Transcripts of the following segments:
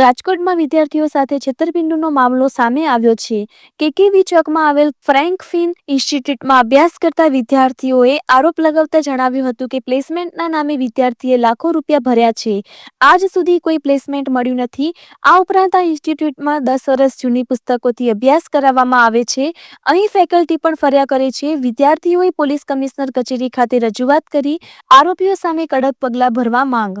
રાજકોટમાં વિદ્યાર્થીઓ સાથે છેતરપિંડીનો મામલો સામે આવ્યો છે. કેકેવી ચોકમાં આવેલ ફ્રેન્ક ફિન ઇન્સ્ટિટ્યૂટમાં અભ્યાસ કરતા વિદ્યાર્થીઓએ આરોપ લગાવતા જણાવ્યું હતું કે પ્લેસમેન્ટના નામે વિદ્યાર્થીએ લાખો રૂપિયા ભર્યા છે. આજ સુધી કોઈ પ્લેસમેન્ટ મળ્યું નથી. આ ઉપરાંત આ ઇન્સ્ટિટ્યૂટમાં દસ વર્ષ જૂની પુસ્તકોથી અભ્યાસ કરાવવામાં આવે છે. અહીં ફેકલ્ટી પણ ફર્યા કરે છે. વિદ્યાર્થીઓએ પોલીસ કમિશનર કચેરી ખાતે રજૂઆત કરી. આરોપીઓ સામે કડક પગલાં ભરવા માંગ.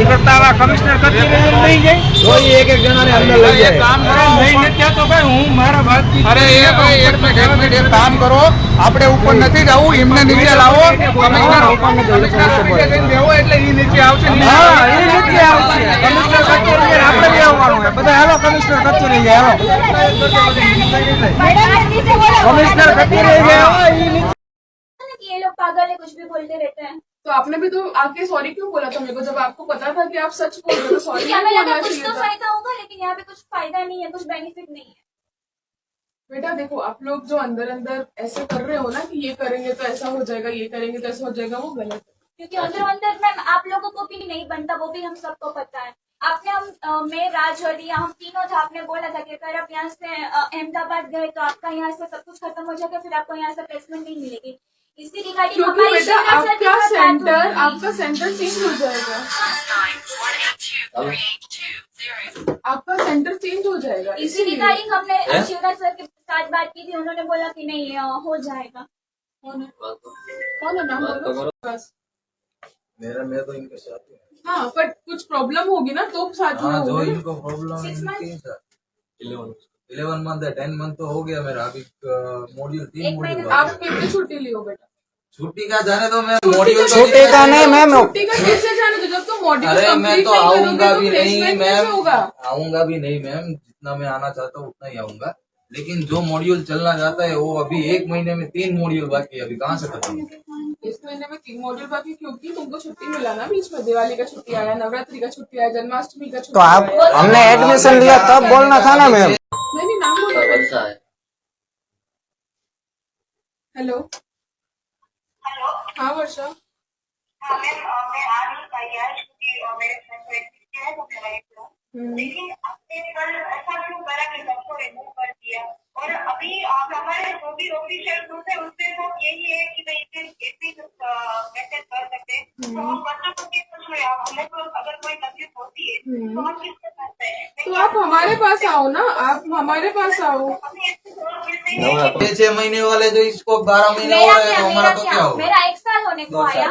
ઉપર જઈને શું કરશો નહીં જાય? તો એ એક આવા કમિશનર કચેરી નહીં જાય. કામ કરો. નહીં નથી તો ભાઈ હું મારા વાત અરે એ ભાઈ એક મિનિટ એક મિનિટ એક કામ કરો. આપણે ઉપર નથી જવું એમને નીચે લાવો. કમિશનર કમિશનર બેહો એટલે એ નીચે આવશે. હા, એ નીચે આવશે. કમિશનર કચેરી આપણે બે આવવાનું છે. બધા હેલો કમિશનર કચેરી જાય હેલો. કમિશનર કચેરી જાય पागल है कुछ भी बोलते रहते हैं। तो आपने भी तो आके सॉरी क्यों बोला था मेरे को? जब आपको पता था कि आप सच बोल रहे हो सॉरी क्यों कुछ तो फ़ायदा होगा लेकिन यहाँ पे कुछ फ़ायदा नहीं है कुछ बेनिफिट नहीं है। बेटा देखो आप लोग जो अंदर अंदर ऐसे कर रहे हो ना कि ये करेंगे तो ऐसा हो जाएगा ये करेंगे तो ऐसा हो जाएगा वो गलत है। क्योंकि अंदर अंदर मैम आप लोगों को भी नहीं बनता वो भी हम सबको पता है। आपने हम मैं राज और रिया हम तीनों था आपने बोला था कि अगर आप यहाँ से अहमदाबाद गए तो आपका यहाँ से सब कुछ खत्म हो जाएगा फिर आपको यहाँ से प्लेसमेंट नहीं मिलेगी। क्योंकि बेटा आपका सेंटर आपका सेंटर चेंज हो जाएगा। आपका सेंटर चेंज हो जाएगा। इसी रिगार्डिंग हमने शिवराज सर के साथ बात की थी उन्होंने बोला कि नहीं हो जाएगा। कौन है? नाम मेरा मैं तो इनके साथ हूँ हाँ। बट कुछ प्रॉब्लम होगी ना तो साथ में हाँ जो इनको प्रॉब्लम इलेवन मंथ है टेन मंथ तो हो गया मेरा। अभी मॉड्यूल तीन मॉड्यूल आप कितनी छुट्टी लियो बेटा? छुट्टी का जाने दो मैं मॉड्यूल छुट्टी का नहीं मैम। छुट्टी का कैसे जाने दो? जब तुम मॉड्यूल अरे मैं तो आऊँगा भी तो नहीं मैम। आऊँगा भी नहीं मैम। जितना मैं आना चाहता हूँ उतना ही आऊँगा। लेकिन जो मॉड्यूल चलना चाहता है वो अभी एक महीने में तीन मॉड्यूल बाकी है अभी कहाँ से खत्म इस महीने में तीन मॉड्यूल बाकी क्योंकि तुमको छुट्टी मिला ना बीच में दिवाली का छुट्टी आया नवरात्रि का छुट्टी आया जन्माष्टमी का छुट्टी तो आप हमने एडमिशन लिया तब बोलना था ना मैम। नहीं नहीं नाम बोलो हेलो हाँ वर्षा। हाँ मैम मैं आ नहीं पाई आज क्योंकि मेरे फ्रेंड को एडमिट है तो मैं वहीं पे हूँ लेकिन आपने कल ऐसा क्यों करा कि सबको रिमूव कर दिया? और अभी हमारे जो भी ऑफिशियल रूल्स है उसमें तो यही है कि भाई इसे ऐसे मैसेज कर सकते हैं। तो हम बच्चों को किसमें आप हमें तो अगर कोई तकलीफ़ होती है तो हम किसके पास जाएँ? तो आप हमारे पास आओ ना आप हमारे पास आओ। छह छह महीने वाले जो इसको बारह महीने हो मेरा रहे हैं तो हमारा तो क्या होगा? मेरा एक साल होने को आया।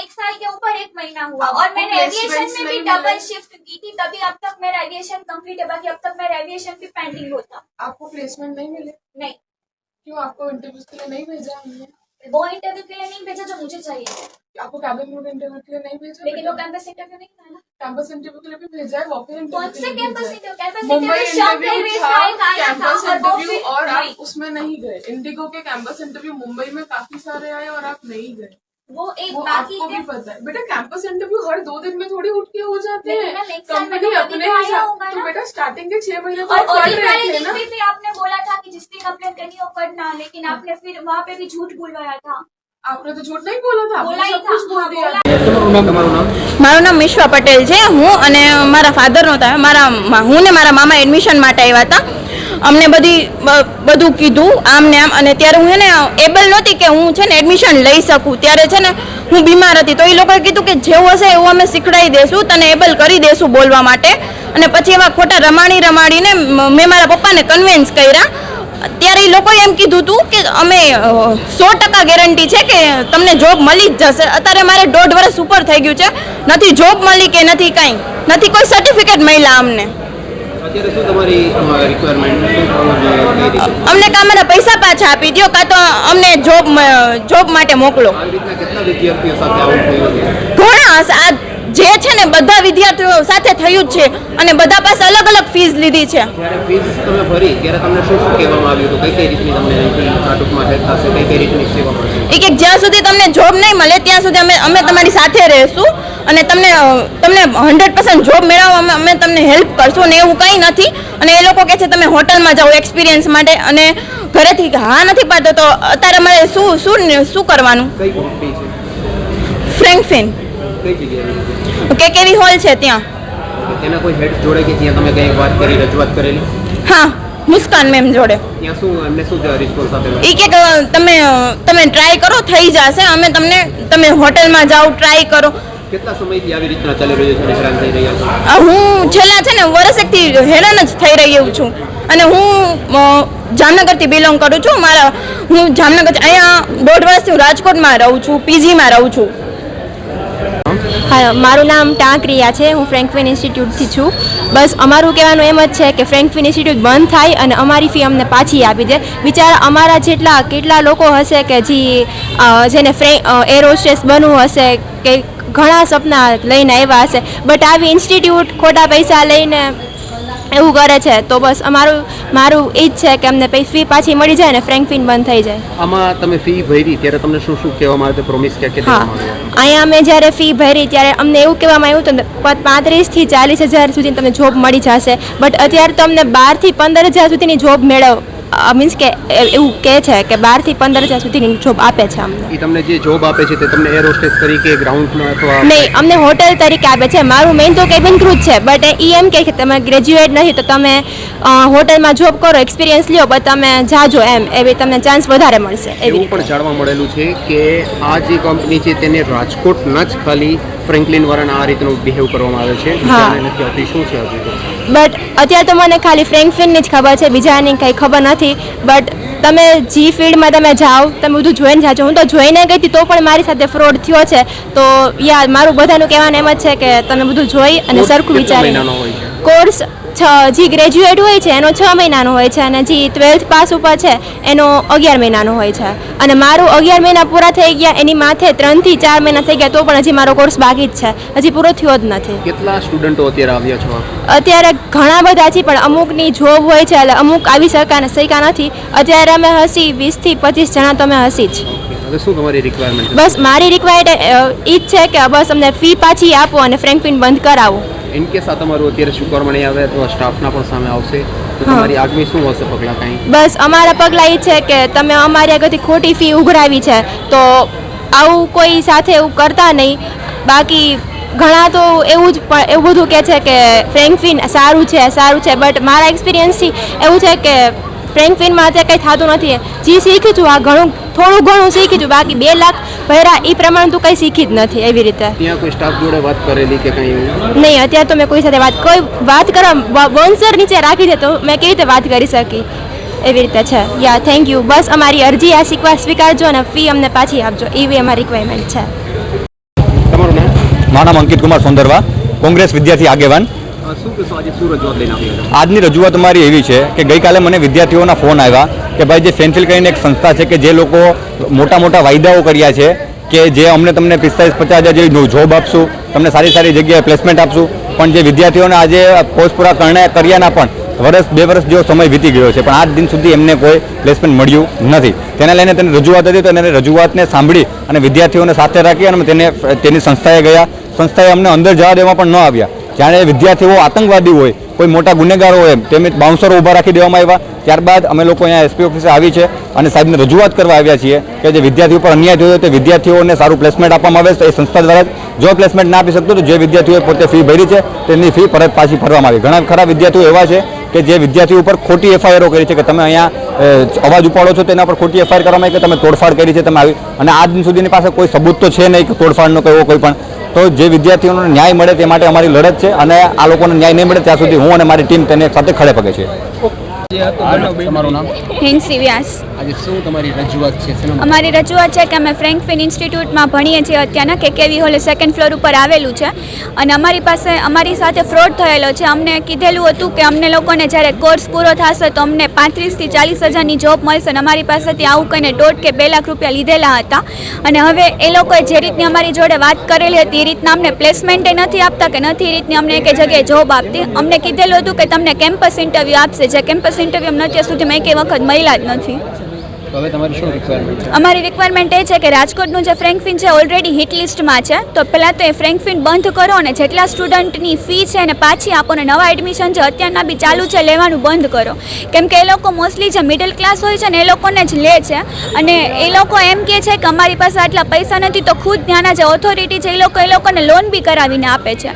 एक साल के ऊपर एक महीना हुआ और मैंने एविएशन में भी डबल शिफ्ट की थी तभी अब तक मेरा एविएशन कंप्लीट है बाकी अब तक मेरा एविएशन भी पेंडिंग होता। आपको प्लेसमेंट नहीं मिले? नहीं। क्यों आपको इंटरव्यू के लिए नहीं भेजा हमने? वो इंटरव्यू के लिए नहीं भेजा जो मुझे चाहिए आपको कैबिन में इंटरव्यू के लिए नहीं भेजा लेकिन वो कैंपस इंटरव्यू नहीं था ना कैंपस इंटरव्यू के लिए भी भेजा है वॉक इन कौन से interview campus interview campus Mumbai interview shop interview railway था साइड आया था कैंपस और वो इंटरव्यू फिर और नहीं, आप उसमें नहीं गए इंडिगो के कैंपस इंटरव्यू मुंबई में काफी सारे आए और आप नहीं गए वो एक वो बाकी आपको भी के पता है बेटा कैंपस इंटरव्यू हर दो दिन में थोड़ी उठ के हो जाते लेकिन हैं मैम, एक साल में कंपनी तो अपने कभी तो आया हिसाब होगा तो ना। बेटा स्टार्टिंग के छह महीने तो और आप पढ़ ऑडिट रहे वाले थे दिन ना पे भी आपने बोला था कि जिसकी कंप्लेन करनी हो करना लेकिन आपने फिर वहाँ पे भी झूठ बुलवाया था आपने तो झूठ नहीं बोला था बोला आपने ही सब था कुछ बोल हाँ, दिया बोला મારું નામ વિશ્વા પટેલ છે હું અને મારા ફાધર નહોતા મારા મા- હું ને મારા મામા એડમિશન માટે આવ્યા હતા અમને બધી બધું કીધું, આમ ને આમ. અને ત્યારે હું એને એબલ નહોતી કે હું છે ને એડમિશન લઈ શકું. ત્યારે છે ને, હું બીમાર હતી. તો એ લોકોએ કીધું કે જેવું હશે એવું અમે શીખડાવી દેશું, તને એબલ કરી દેશું બોલવા માટે. અને પછી એવા ખોટા રમાણી રમાડીને મેં મારા પપ્પાને કન્વિન્સ કર્યા. ત્યારે એ લોકોએ એમ કીધું હતું કે અમે સો ટકા ગેરંટી છે કે તમને જોબ મળી જ જશે. અત્યારે મારે દોઢ વર્ષ ઉપર થઈ ગયું છે. નથી જોબ મળી કે નથી કાંઈ. નથી કોઈ સર્ટિફિકેટ મળ્યા અમને. અમને કાં મારા પૈસા પાછા આપી દો કાં તો અમને જોબ જોબ માટે મોકલો. ઘણા. આ જે છે ને બધા વિદ્યાર્થીઓ સાથે થયું જ છે અને બધા પાસે અલગ અલગ ફીસ લીધી છે. જ્યારે ફીસ તમે ભરી ત્યારે તમને શું શું કહેવામાં આવ્યું હતું? કઈ કઈ રીતની તમને ટૂંકમાં હેલ્પ થશે? કઈ કઈ રીતની સેવા મળશે? એક એક જ્યાં સુધી તમને જોબ નહીં મળે ત્યાં સુધી અમે અમે તમારી સાથે રહીશું અને તમને તમને હંડ્રેડ પર્સન્ટ જોબ મેળવવા અમે તમને હેલ્પ કરશું ને એવું કંઈ નથી. અને એ લોકો કહે છે તમે હોટલમાં જાઓ એક્સપિરિયન્સ માટે. અને ઘરેથી હા નથી પાડતો તો અત્યારે અમારે શું શું શું કરવાનું? ફ્રેન્કફિન કઈ જગ્યાએ કે કેવી હોલ છે ત્યાં? તેના કોઈ હેડ જોડે કે ત્યાં તમે કઈ વાત કરી રજૂઆત કરેલી? હા મુસ્કાન મેમ જોડે. ત્યાં શું એમને શું રિસ્પોન્સ આપેલો? ઈ કે તમે તમે ટ્રાય કરો થઈ જશે અમે તમને તમે હોટલમાં જાઓ ટ્રાય કરો. કેટલા સમયથી આવી રીતના ચાલી રહ્યું છે હેરાન થઈ રહ્યા છો? હું છેલ્લા છે ને વર્ષેકથી હેરાન જ થઈ રહ્યું છું. અને હું જામનગરથી બિલોંગ કરું છું. મારા હું જામનગર અહીંયા દોઢ વર્ષથી હું રાજકોટમાં રહું છું પીજીમાં રહું છું. હા, મારું નામ ટાંકરિયા છે. હું ફ્રેન્કફિન ઇન્સ્ટિટ્યૂટથી છું. બસ અમારું કહેવાનું એમ જ છે કે ફ્રેન્કફિન ઇન્સ્ટિટ્યૂટ બંધ થાય અને અમારી ફી અમને પાછી આપી દે. બિચારા અમારા જેટલા, કેટલા લોકો હશે કે જે જેને ફ્રે એર હોસ્ટેસ બનવું હશે કે ઘણા સપના લઈને આવ્યા હશે. બટ આવી ઇન્સ્ટિટ્યૂટ ખોટા પૈસા લઈને એવું કરે છે તો બસ અમારું મારું એ જ છે કે અમને પછી ફી પાછી મળી જાય ને ફ્રેન્કફિન બંધ થઈ જાય. આમાં તમે ફી ભરી ત્યારે તમને શું શું કહેવામાં આવ્યું પ્રોમિસ કે કે હા. અહીંયા અમે જ્યારે ફી ભરી ત્યારે અમને એવું કહેવામાં આવ્યું હતું પાંત્રીસથી ચાલીસ હજાર સુધી તમને જોબ મળી જશે. બટ અત્યારે તો અમને બારથી પંદર હજાર સુધીની જોબ મેળવ મીન્સ કે એવું કહે છે કે બારથી પંદર હજાર સુધીની જોબ આપે છે અમને. એ તમને જે જોબ આપે છે તે તમને એર હોસ્ટેસ તરીકે ગ્રાઉન્ડમાં અથવા નહીં અમને હોટેલ તરીકે આપે છે. મારું મેઇન તો કેબિન ક્રૂ છે બટ એ એમ કહે કે તમે ગ્રેજ્યુએટ નથી તો તમે હોટેલમાં જોબ કરો એક્સપિરિયન્સ લ્યો બટ તમે જાજો એમ. એવી તમને ચાન્સ વધારે મળશે એવું પણ જાણવા મળેલું છે કે આ જે કંપની છે તેને રાજકોટના જ ખાલી ફ્રેન્કલિન વાળાના આ રીતનું બિહેવ કરવામાં આવે છે. નથી આવતી શું છે હજી બટ અત્યારે તો મને ખાલી ફ્રેન્કફિનની જ ખબર છે બીજાની કંઈ ખબર નથી. બટ તમે જી ફિલ્ડમાં તમે જાઓ તમે બધું જોઈને જાજો. હું તો જોઈને ગઈ હતી તો પણ મારી સાથે ફ્રોડ થયો છે. તો યાર મારું બધાનું કહેવાનું એમ જ છે કે તમે બધું જોઈ અને સરખું છે? કોર્સ છ જે ગ્રેજ્યુએટ હોય છે એનો છ મહિનાનો હોય છે અને જે ટ્વેલ્થ પાસ ઉપર છે એનો અગિયાર મહિનાનો હોય છે. અને મારું અગિયાર મહિના પૂરા થઈ ગયા એની માથે ત્રણથી ચાર મહિના થઈ ગયા તો પણ હજી મારો કોર્સ બાકી જ છે. હજી પૂરો થયો જ નથી. કેટલા સ્ટુડન્ટો અત્યારે આવ્યા છો? અત્યારે ઘણા બધા છે પણ અમુકની જોબ હોય છે એટલે અમુક આવી શકા ને શક્યા નથી. અત્યારે અમે હસી વીસથી પચીસ જણા તો અમે હસી જ. હવે શું તમારી રિક્વાયરમેન્ટ બસ મારી રિક્વાયર એ જ છે કે બસ અમને ફી પાછી આપો અને ફ્રેન્કફિન બંધ કરાવો. ઇન કેસ આ તમારું અત્યારે નહીં આવે તો સ્ટાફના પણ સામે આવશે તો તમારી આગમી શું હશે પગલાં કાંઈ બસ અમારા પગલાં એ છે કે તમે અમારી આગળથી ખોટી ફી ઉઘરાવી છે તો આવું કોઈ સાથે એવું કરતા નહીં બાકી ઘણા તો એવું જ એવું બધું કહે છે કે ફ્રેન્કફિન સારું છે સારું છે બટ મારા એક્સપિરિયન્સથી એવું છે કે ફ્રેન્કફિનમાં અત્યારે કંઈ થતું નથી. જે શીખ્યું છું આ ઘણું થોડું ઘણું શીખી છું બાકી બે લાખ ભર્યા એ પ્રમાણે તું કંઈ શીખી જ નથી એવી રીતે. ત્યાં કોઈ સ્ટાફ જોડે વાત કરેલી કે કંઈ નહીં અત્યારે તો મેં કોઈ સાથે વાત કોઈ વાત કરવા બોન્સર નીચે રાખી દે તો મેં કેવી રીતે વાત કરી શકી? એવી રીતે છે. યા થેન્ક યુ બસ અમારી અરજી આ શીખવા સ્વીકારજો અને ફી અમને પાછી આપજો. એવી અમારી રિક્વાયરમેન્ટ છે. તમારું નામ? મારું નામ અંકિત કુમાર સોંદરવા. કોંગ્રેસ વિદ્યાર્થી આગેવાન. આજની રજૂઆત મારી એવી છે કે ગઈકાલે મને વિદ્યાર્થીઓના ફોન આવ્યા કે ભાઈ જે ફેન્સિલ કરીને એક સંસ્થા છે કે જે લોકો મોટા મોટા વાયદાઓ કર્યા છે કે જે અમને તમને પિસ્તાલીસ પચાસ હજાર જેવી જોબ આપશું, તમને સારી સારી જગ્યાએ પ્લેસમેન્ટ આપશું, પણ જે વિદ્યાર્થીઓને આજે કોર્સ પૂરા કર્યાના પણ વર્ષ બે વર્ષ જેવો સમય વીતી ગયો છે, પણ આજ દિન સુધી એમને કોઈ પ્લેસમેન્ટ મળ્યું નથી. તેને લઈને તેની રજૂઆત હતી તો એને રજૂઆતને સાંભળી અને વિદ્યાર્થીઓને સાથે રાખી અને તેને, તેની સંસ્થાએ ગયા. સંસ્થાએ અમને અંદર જવા દેવા પણ ન આવ્યા. જાણે વિદ્યાર્થીઓ આતંકવાદી હોય, કોઈ મોટા ગુનેગારો હોય તેમને બાઉન્સરો ઊભા રાખી દેવામાં આવ્યા. ત્યારબાદ અમે લોકો અહીંયા એસપી ઓફિસે આવી છે અને સાહેબને રજૂઆત કરવા આવ્યા છીએ કે જે વિદ્યાર્થીઓ પર અન્યાય થયો તે વિદ્યાર્થીઓને સારું પ્લેસમેન્ટ આપવામાં આવે તો એ સંસ્થા દ્વારા જો પ્લેસમેન્ટ ના આપી શકતો તો જે વિદ્યાર્થીઓએ પોતે ફી ભરી છે તેની ફી પરત પાછી ભરવામાં આવી. ઘણા ખરા વિદ્યાર્થીઓ એવા છે કે જે વિદ્યાર્થીઓ ઉપર ખોટી એફઆઈઆરો કરી છે, કે તમે અહીંયા અવાજ ઉપાડો છો, તેના પર ખોટી એફઆઈઆર કરવામાં આવી, કે તમે તોડફાડ કરી છે, તમે આવી. અને આજ દિન સુધીની પાસે કોઈ સબૂત તો છે નહીં કે તોડફાડનો એવો કોઈ પણ તો જે વિદ્યાર્થીઓને ન્યાય મળે તે માટે અમારી લડત છે અને આ લોકોને ન્યાય નહીં મળે ત્યાં સુધી હું અને મારી ટીમ તેને સાથે ખડે પગે છે તમારું નામ? હિન્સી વ્યાસ. આજે શું તમારી રજૂઆત છે? અમારી રજૂઆત છે કે અમે ફ્રેન્કફિન ઇન્સ્ટિટ્યૂટમાં ભણીએ છીએ અત્યારના કે કેવી હોલે સેકન્ડ ફ્લોર ઉપર આવેલું છે. અને અમારી પાસે અમારી સાથે ફ્રોડ થયેલો છે. અમને કીધેલું હતું કે અમને લોકોને જ્યારે કોર્સ પૂરો થશે તો અમને પાંત્રીસથી ચાલીસ હજારની જોબ મળશે અને અમારી પાસેથી આવું કહીને દોઢ કે બે લાખ રૂપિયા લીધેલા હતા. અને હવે એ લોકોએ જે રીતની અમારી જોડે વાત કરેલી હતી એ રીતના અમને પ્લેસમેન્ટે નથી આપતા કે નથી એ રીતની અમને એક જગ્યાએ જોબ આપતી. અમને કીધેલું હતું કે તમને કેમ્પસ ઇન્ટરવ્યૂ આપશે. જે કેમ્પસ ઇન્ટરવ્યૂ અમને અત્યાર સુધી મેં એક વખત મળ્યા જ નથી. હવે તમારી શું રિક્વાયરમેન્ટ છે? અમારી રિક્વાયરમેન્ટ એ છે કે રાજકોટનું જે ફ્રેન્કફિન છે ઓલરેડી હિટ લિસ્ટમાં છે. તો પહેલાં તો એ ફ્રેન્કફિન બંધ કરો અને જેટલા સ્ટુડન્ટની ફી છે એને પાછી આપો અને નવા એડમિશન જે અત્યારના બી ચાલુ છે, લેવાનું બંધ કરો. કેમ કે એ લોકો મોસ્ટલી જે મિડલ ક્લાસ હોય છે ને, એ લોકોને જ લે છે. અને એ લોકો એમ કહે છે કે અમારી પાસે આટલા પૈસા નથી, તો ખુદ ત્યાંના જે ઓથોરિટી છે, એ લોકો એ લોકોને લોન બી કરાવીને આપે છે.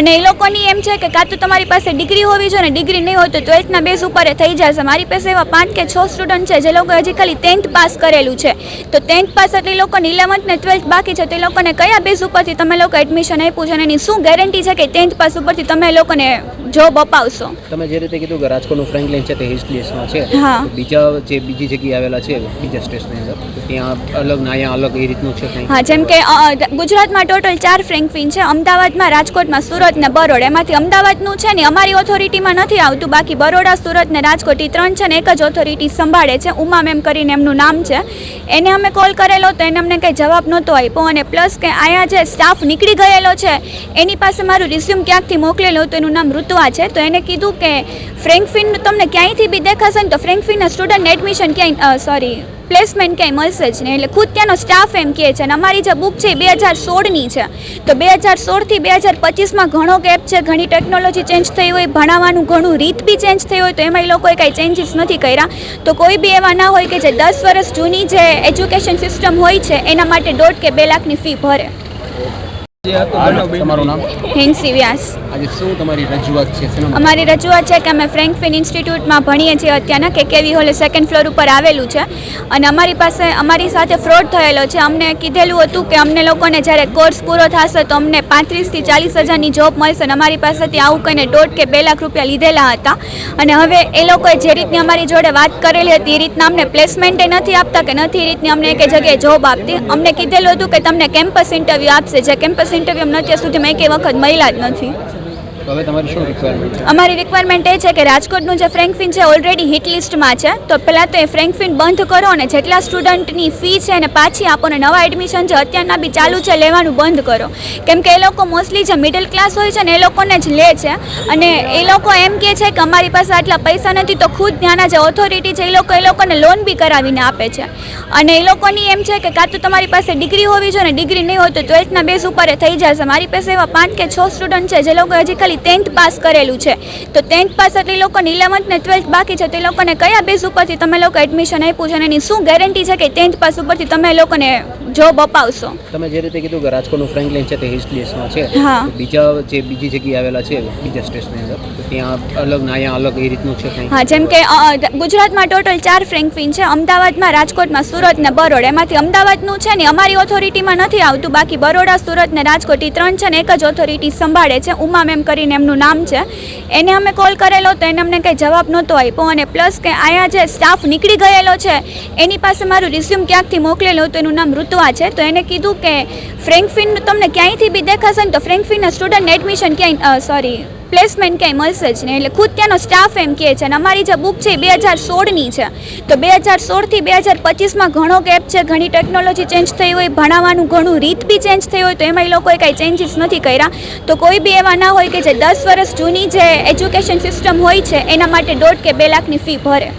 અને એ લોકોની એમ છે કે કાં તો તમારી પાસે ડિગ્રી હોવી જોઈએ ડિગ્રી નહીં હોય તો ટ્વેલ્થના બેઝ ઉપર થઈ જશે. મારી પાસે એવા પાંચ કે છ સ્ટુડન્ટ છે, જે લોકો હજી ખાલી ટેન્થ પાસ કરેલું છે. તો ટેન્થ પાસ એટલે એ લોકોને ઇલેવન્થ ને ટ્વેલ્થ બાકી છે તો એ લોકોને કયા બેઝ ઉપરથી તમે લોકો એડમિશન આપ્યું છે અને એની શું ગેરંટી છે કે ટેન્થ પાસ ઉપરથી તમે લોકોને જોબ અપાવશો? તમે જે રીતે કીધું કે રાજકોટનું ફ્રેન્કલિન છે તે હિલ લિસ્ટમાં છે હા. બીજા જે બીજી જગ્યાએ આવેલા છે બીજા સ્ટેશનની અંદર ત્યાં અલગ ના અહીંયા અલગ એ રીતનું છે હા જેમ કે ગુજરાતમાં ટોટલ ચાર ફ્રેન્કફિન છે અમદાવાદમાં રાજકોટમાં સુરત ને બરોડ એમાંથી અમદાવાદનું છે ને અમારી ઓથોરિટીમાં નથી આવતું બાકી બરોડા સુરત ને રાજકોટ ત્રણ છે ને એક જ ઓથોરિટી સંભાળે છે ઉમા મેમ કરીને એમનું નામ છે. એને અમે કોલ કરેલો તો એને અમને કંઈ જવાબ નહોતો આપ્યો અને પ્લસ કે અહીંયા જે સ્ટાફ નીકળી ગયેલો છે, એની પાસે મારું રિઝ્યુમ ક્યાંકથી મોકલેલું હતું એનું નામ ઋતુઆ છે. તો એને કીધું કે, ફ્રેન્કફિન તમને ક્યાંયથી બી દેખાશે ને તો ફ્રેન્કફિનના સ્ટુડન્ટ એડમિશન ક્યાંય સોરી પ્લેસમેન્ટ ક્યાંય મળશે જ નહીં. એટલે ખુદ ત્યાંનો સ્ટાફ એમ કહે છે અને અમારી જે બુક છે એ બે હજાર સોળની છે. તો બે હજાર સોળથી બે હજાર પચીસમાં ઘણો ગેપ છે, ઘણી ટેકનોલોજી ચેન્જ થઈ હોય, ભણાવવાનું ઘણું રીત બી ચેન્જ થઈ હોય, તો એમાં એ લોકોએ કાંઈ ચેન્જીસ નથી કર્યા. તો કોઈ બી એવા ના હોય કે જે દસ વર્ષ જૂની જે એજ્યુકેશન સિસ્ટમ હોય છે, એના માટે દોઢ કે બે લાખની ફી ભરે. તમારું નામ? હિન્સી વ્યાસ. આજે શું તમારી રજૂઆત છે? અમારી રજૂઆત છે કે અમે ફ્રેન્કફિન ઇન્સ્ટિટ્યૂટમાં ભણીએ છીએ અત્યારના કે કેવી હોલે સેકન્ડ ફ્લોર ઉપર આવેલું છે. અને અમારી પાસે અમારી સાથે ફ્રોડ થયેલો છે. અમને કીધેલું હતું કે અમને લોકોને જ્યારે કોર્સ પૂરો થશે તો અમને પાંત્રીસથી ચાલીસ હજારની જોબ મળશે અને અમારી પાસેથી આવું કહીને દોઢ કે બે લાખ રૂપિયા લીધેલા હતા. અને હવે એ લોકોએ જે રીતની અમારી જોડે વાત કરેલી હતી એ રીતના અમને પ્લેસમેન્ટે નથી આપતા કે નથી એ રીતની અમને એક જગ્યાએ જોબ આપતી. અમને કીધેલું હતું કે તમને કેમ્પસ ઇન્ટરવ્યૂ આપશે. જે કેમ્પસ ઇન્ટરવ્યૂ અમને અત્યાર સુધી મેં એક વખત મળ્યા જ નથી. હવે તમારી શું રિક્વાયરમેન્ટ અમારી રિક્વાયરમેન્ટ એ છે કે રાજકોટનું જે ફ્રેન્કફિન છે ઓલરેડી હિટ લિસ્ટમાં છે. તો પહેલાં તો એ ફ્રેન્કફિન બંધ કરો અને જેટલા સ્ટુડન્ટની ફી છે એને પાછી આપો અને નવા એડમિશન જે અત્યારના બી ચાલુ છે, લેવાનું બંધ કરો. કેમ કે એ લોકો મોસ્ટલી જે મિડલ ક્લાસ હોય છે ને, એ લોકોને જ લે છે. અને એ લોકો એમ કહે છે કે અમારી પાસે આટલા પૈસા નથી, તો ખુદ ત્યાંના જે ઓથોરિટી છે, એ લોકો એ લોકોને લોન બી કરાવીને આપે છે. અને એ લોકોની એમ છે કે કાં તો તમારી પાસે ડિગ્રી હોવી જોઈએ ને ડિગ્રી નહીં હોય તો ટ્વેલ્થના બેઝ ઉપર થઈ જશે. મારી પાસે એવા પાંચ કે છ સ્ટુડન્ટ છે, જે લોકો હજી ખાલી ટેન્થ પાસ કરેલું છે. તો ટેન્થ પાસ એટલે એ લોકોને ઇલેવન્થ ને ટ્વેલ્થ બાકી છે તો એ લોકોને કયા બેઝ ઉપરથી તમે લોકો એડમિશન આપ્યું છે અને એની શું ગેરંટી છે કે ટેન્થ પાસ ઉપરથી તમે લોકોને જોબ અપાવશો? તમે જે રીતે કીધું કે રાજકોટનું ફ્રેન્કલિન છે તે હિલ સ્ટેશનમાં છે હા. બીજા જે બીજી જગ્યાએ આવેલા છે બીજા સ્ટેશનની અંદર ત્યાં અલગ ના અલગ એ રીતનું છે હા જેમ કે ગુજરાતમાં ટોટલ ચાર ફ્રેન્કફિન છે અમદાવાદમાં રાજકોટમાં સુરત ને બરોડ. એમાંથી અમદાવાદનું છે ને અમારી ઓથોરિટીમાં નથી આવતું બાકી બરોડા સુરત ને રાજકોટ એ ત્રણ છે ને એક જ ઓથોરિટી સંભાળે છે ઉમા મેમ કરીને એમનું નામ છે. એને અમે કોલ કરેલો તો એને અમને કંઈ જવાબ નહોતો આપ્યો અને પ્લસ કે અહીંયા જે સ્ટાફ નીકળી ગયેલો છે, એની પાસે મારું રિઝ્યુમ ક્યાંકથી મોકલેલું હતું એનું નામ ઋતુઆ છે. તો એને કીધું કે ફ્રેન્કફિન તમને ક્યાંયથી બી દેખાશે ને તો ફ્રેન્કફિનના સ્ટુડન્ટ એડમિશન ક્યાંય સોરી પ્લેસમેન્ટ ક્યાંય મળશે જ નહીં. એટલે ખુદ ત્યાંનો સ્ટાફ એમ કહે છે અને અમારી જે બુક છે એ બે હજાર સોળની છે. તો બે હજાર સોળથી બે હજાર પચીસમાં ઘણો ગેપ છે, ઘણી ટેકનોલોજી ચેન્જ થઈ હોય, ભણાવવાનું ઘણું રીત બી ચેન્જ થઈ હોય, તો એમાં એ લોકોએ કાંઈ ચેન્જીસ નથી કર્યા. તો કોઈ બી એવા ના હોય કે જે દસ વર્ષ જૂની જે એજ્યુકેશન સિસ્ટમ હોય છે, એના માટે દોઢ કે બે લાખની ફી ભરે.